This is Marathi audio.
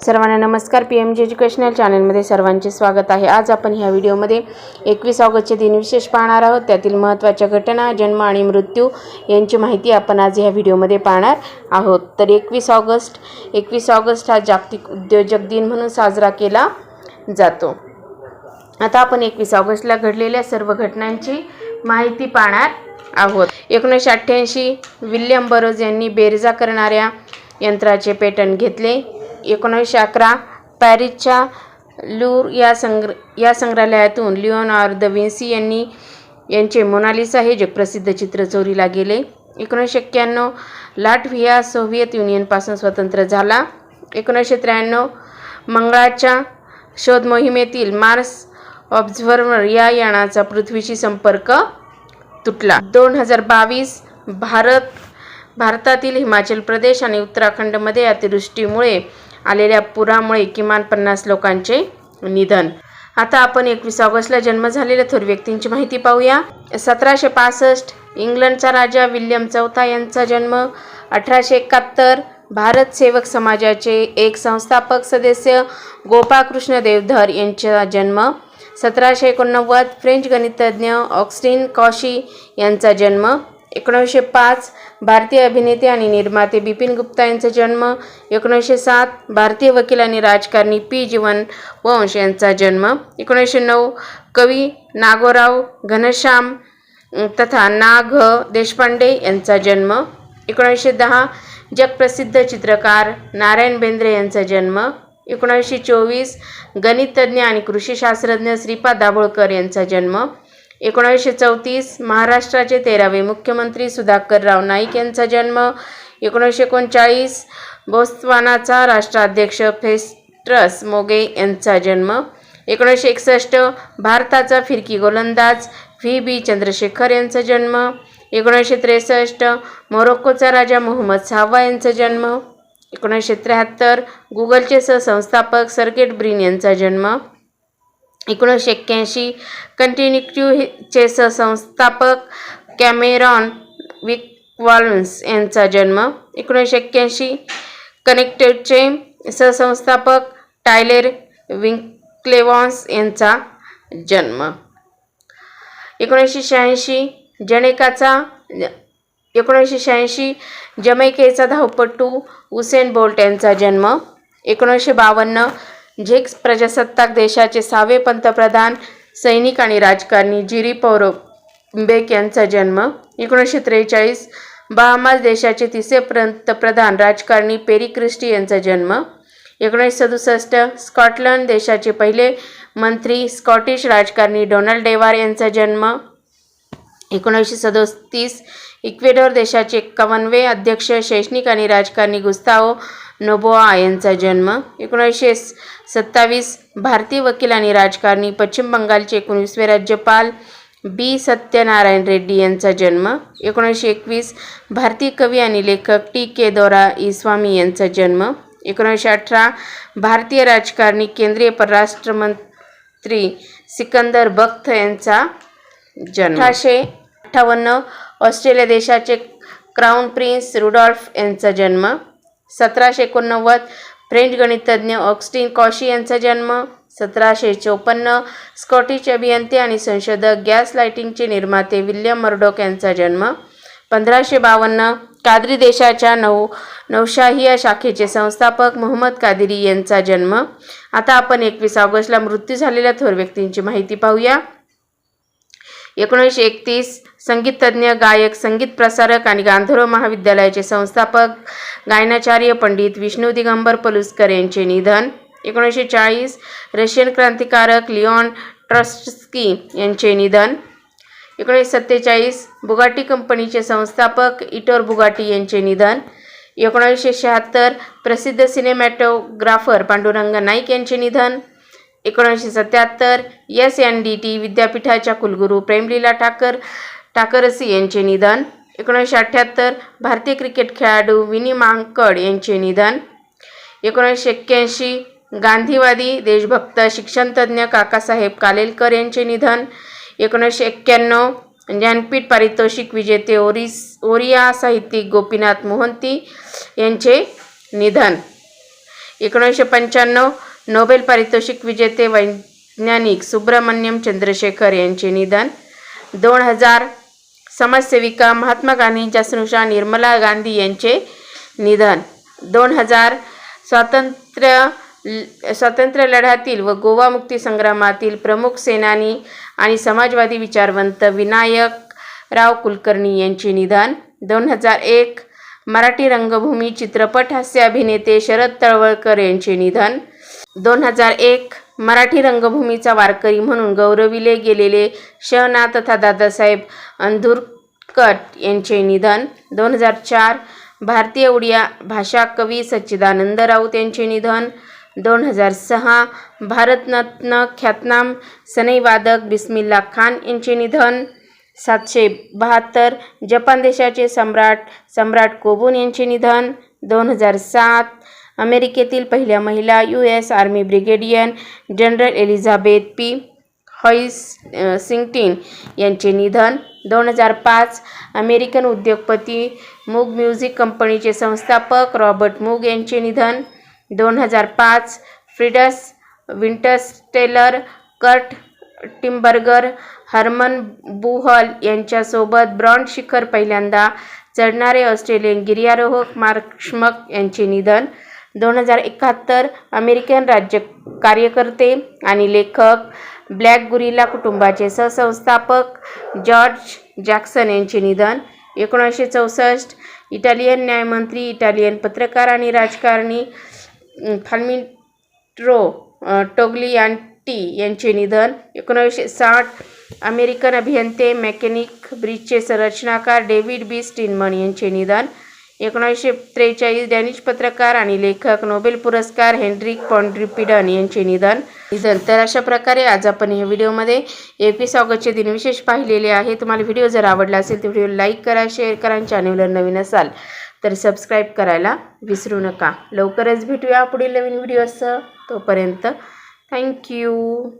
सर्वांना नमस्कार. पी एम जी एज्युकेशनल चॅनलमध्ये सर्वांचे स्वागत आहे. आज आपण ह्या व्हिडिओमध्ये एकवीस ऑगस्टचे दिनविशेष पाहणार आहोत. त्यातील महत्त्वाच्या घटना जन्म आणि मृत्यू यांची माहिती आपण आज ह्या व्हिडिओमध्ये पाहणार आहोत. तर एकवीस ऑगस्ट एकवीस ऑगस्ट हा जागतिक उद्योजक दिन म्हणून साजरा केला जातो. आता आपण एकवीस ऑगस्टला घडलेल्या सर्व घटनांची माहिती पाहणार आहोत. एकोणीसशे अठ्ठ्याऐंशी विल्यम बरोज यांनी बेरजा करणाऱ्या यंत्राचे पेटंट घेतले. एकोणावीसशे अकरा पॅरिसच्या लूर या संग्र या संग्रहालयातून लिओनार द विन्सी यांनी यांचे मोनालिसा हे जगप्रसिद्ध चित्र चोरीला गेले. एकोणीसशे एक्क्याण्णव लाटव्हिया सोव्हिएत युनियनपासून स्वतंत्र झाला. एकोणीसशे त्र्याण्णव मंगळाच्या शोध मोहिमेतील मार्स ऑब्झर्व्हर या यानाचा पृथ्वीशी संपर्क तुटला. दोन हजार बावीस भारत भारतातील हिमाचल प्रदेश आणि उत्तराखंडमध्ये अतिवृष्टीमुळे आलेल्या पुरामुळे किमान पन्नास लोकांचे निधन. आता आपण एकवीस ऑगस्टला जन्म झालेल्या थोर व्यक्तींची माहिती पाहूया. सतराशे पासष्ट इंग्लंडचा राजा विल्यम चौथा यांचा जन्म. अठराशे एकाहत्तर भारत सेवक समाजाचे एक संस्थापक सदस्य गोपाळकृष्ण देवधर यांचा जन्म. सतराशे एकोणनव्वद फ्रेंच गणितज्ञ ऑक्स्टिन कॉशी यांचा जन्म. एकोणीसशे पाच भारतीय अभिनेते आणि निर्माते बिपिन गुप्ता यांचा जन्म. एकोणीसशे सात भारतीय वकील आणि राजकारणी पी जीवन वंश यांचा जन्म. एकोणीसशे नऊ कवी नागोराव घनश्याम तथा ना घ देशपांडे यांचा जन्म. एकोणीसशे दहा जगप्रसिद्ध चित्रकार नारायण बेंद्रे यांचा जन्म. एकोणीसशे चोवीस गणितज्ञ आणि कृषीशास्त्रज्ञ श्रीपाद दाभोळकर यांचा जन्म. एकोणीसशे चौतीस महाराष्ट्राचे तेरावे मुख्यमंत्री सुधाकरराव नाईक यांचा जन्म एकोणीसशे एकोणचाळीस बोस्तवानाचा राष्ट्राध्यक्ष फेस्ट्रस मोगे यांचा जन्म एकोणीसशे एकसष्ट भारताचा फिरकी गोलंदाज व्ही बी चंद्रशेखर यांचा जन्म एकोणीसशे त्रेसष्ट मोरोक्कोचा राजा मोहम्मद सहावा यांचा जन्म एकोणीसशे त्र्याहत्तर गुगलचे सहसंस्थापक सर्किट ब्रिन यांचा जन्म एकोणीसशे एक्क्याऐंशी कंटिन्यूचे सहसंस्थापक कॅमेरॉन विकवॉल्न्स यांचा जन्म. एकोणीसशे एक्क्याऐंशी कनेक्टेडचे सहसंस्थापक टायलेर विंक्लेवॉन्स यांचा जन्म. एकोणीसशे शहाऐंशी जनेकाचा एकोणीसशे शहाऐंशी जमैकेचा धावपटू उसेन बोल्ट यांचा जन्म. एकोणीसशे बावन्न झेक प्रजासत्ताक देशाचे सहावे पंतप्रधान सैनिक आणि राजकारणी जिरी पौरो बेक यांचा जन्म एकोणीसशे त्रेचाळीस बहामास देशाचे तिसरे पंतप्रधान राजकारणी पेरी क्रिस्टी यांचा जन्म एकोणीसशे सदुसष्ट स्कॉटलंड देशाचे पहिले मंत्री स्कॉटिश राजकारणी डोनाल्ड डेवार यांचा जन्म एकोणीसशे सदोतीस इक्वेडोर देशाचे एक्कावनवे अध्यक्ष शैक्षणिक आणि राजकारणी गुस्ताओ नोबोआ यांचा जन्म. एकोणीसशे सत्तावीस भारतीय वकील आणि राजकारणी पश्चिम बंगालचे एकोणीसवे राज्यपाल बी. सत्यनारायण रेड्डी यांचा जन्म. एकोणीसशे एकवीस भारतीय कवी आणि लेखक टी. के. दोरा इस्वामी यांचा जन्म. एकोणीसशे अठरा भारतीय राजकारणी केंद्रीय परराष्ट्र मंत्री सिकंदर बख्त यांचा जन्म. अठराशे अठ्ठावन्न ऑस्ट्रेलिया देशाचे क्राऊन प्रिन्स रुडॉल्फ यांचा जन्म. सतराशे एकोणनव्वद फ्रेंच गणितज्ञ ऑक्स्टिन कॉशी यांचा जन्म. सतराशे चोपन्न स्कॉटिश अभियंते आणि संशोधक गॅस लाइटिंगचे निर्माते विल्यम मर्डोक यांचा जन्म. पंधराशे बावन्न कादरी देशाच्या नऊ नौशाही या शाखेचे संस्थापक मोहम्मद कादिरी यांचा जन्म. आता आपण एकवीस ऑगस्टला मृत्यू झालेल्या थोर व्यक्तींची माहिती पाहूया. एकोणीसशे एकतीस संगीततज्ञ गायक संगीत प्रसारक आणि गांधर्व महाविद्यालयाचे संस्थापक गायनाचार्य पंडित विष्णू दिगंबर पलुस्कर यांचे निधन. एकोणीसशे चाळीस रशियन क्रांतिकारक लिओन ट्रस्टस्की यांचे निधन. एकोणीसशे सत्तेचाळीस बुगाटी कंपनीचे संस्थापक इटोर बुगाटी यांचे निधन. एकोणीसशे शहात्तर प्रसिद्ध सिनेमॅटोग्राफर पांडुरंग नाईक यांचे निधन. एकोणीसशे सत्याहत्तर एस एन डी टी विद्यापीठाच्या कुलगुरू प्रेमलीला ठाकर ठाकरसी यांचे निधन. एकोणीसशे अठ्ठ्याहत्तर भारतीय क्रिकेट खेळाडू विनी मांकड यांचे निधन. एकोणीसशे एक्क्याऐंशी गांधीवादी देशभक्त शिक्षणतज्ज्ञ काकासाहेब कालेलकर यांचे निधन. एकोणीसशे एक्क्याण्णव ज्ञानपीठ पारितोषिक विजेते ओरिस ओरिया साहित्यिक गोपीनाथ मोहंती यांचे निधन. एकोणीसशे पंच्याण्णव नोबेल पारितोषिक विजेते वैज्ञानिक सुब्रमण्यम चंद्रशेखर यांचे निधन. दोन हजार समाजसेविका महात्मा गांधींच्या स्नुषा निर्मला गांधी यांचे निधन. दोन हजार स्वातंत्र्य ल- स्वातंत्र्य लढ्यातील व गोवा मुक्ती संग्रामातील प्रमुख सेनानी आणि समाजवादी विचारवंत विनायक राव कुलकर्णी यांचे निधन. दोन हजार एक मराठी रंगभूमी चित्रपट हास्य अभिनेते शरद तळवळकर यांचे निधन. दोन हजार एक मराठी रंगभूमीचा वारकरी म्हणून गौरविले गेलेले शहना तथा दादासाहेब अंधुरकट यांचे निधन. दोन हजार चार भारतीय उडिया भाषा कवी सच्चिदानंद राऊत यांचे निधन. दोन हजार सहा भारतरत्न ख्यातनाम सनईवादक बिस्मिल्ला खान यांचे निधन. सातशे बहात्तर जपान देशाचे सम्राट सम्राट कोबून यांचे निधन. दोन हजार सात अमेरिकेतील पहिल्या महिला U S army brigadier general Elizabeth P. Hoisington यांचे निधन. दोन हजार पाच अमेरिकन उद्योगपती मूग म्युझिक कंपनीचे संस्थापक रॉबर्ट मूग यांचे निधन. दोन हजार पाच Fritz Wintersteller Kurt Diemberger Hermann Buhl यांच्यासोबत ब्रॉन्ड शिखर पहिल्यांदा चढणारे ऑस्ट्रेलियन गिर्यारोहक मार्क्समक यांचे निधन. दोन हजार एकाहत्तर अमेरिकन राज्य कार्यकर्ते आणि लेखक ब्लॅक गुरिला कुटुंबाचे सहसंस्थापक जॉर्ज जॅक्सन यांचे निधन. एकोणीसशे चौसष्ट इटालियन न्यायमंत्री इटालियन पत्रकार आणि राजकारणी फाल्मिट्रो अं, यांचे निधन. एकोणीसशे साठ अमेरिकन अभियंते मेकॅनिक ब्रिजचे संरचनाकार डेव्हिड बी. स्टिनमन यांचे निधन. एकोणीसशे त्रेचाळीस डॅनिश पत्रकार आणि लेखक नोबेल पुरस्कार हेनरिक पॉन्ड्रिपिडन यांचे निधन. निधन. तर अशा प्रकारे आज आपण या व्हिडिओमध्ये एकवीस ऑगस्टचे दिनविशेष पाहिलेले आहे. तुम्हाला व्हिडिओ जर आवडला असेल तर व्हिडिओ लाईक करा शेअर करा आणि चॅनलवर नवीन असाल तर सबस्क्राईब करायला विसरू नका. लवकरच भेटूया पुढील नवीन व्हिडिओसह. तोपर्यंत थँक्यू.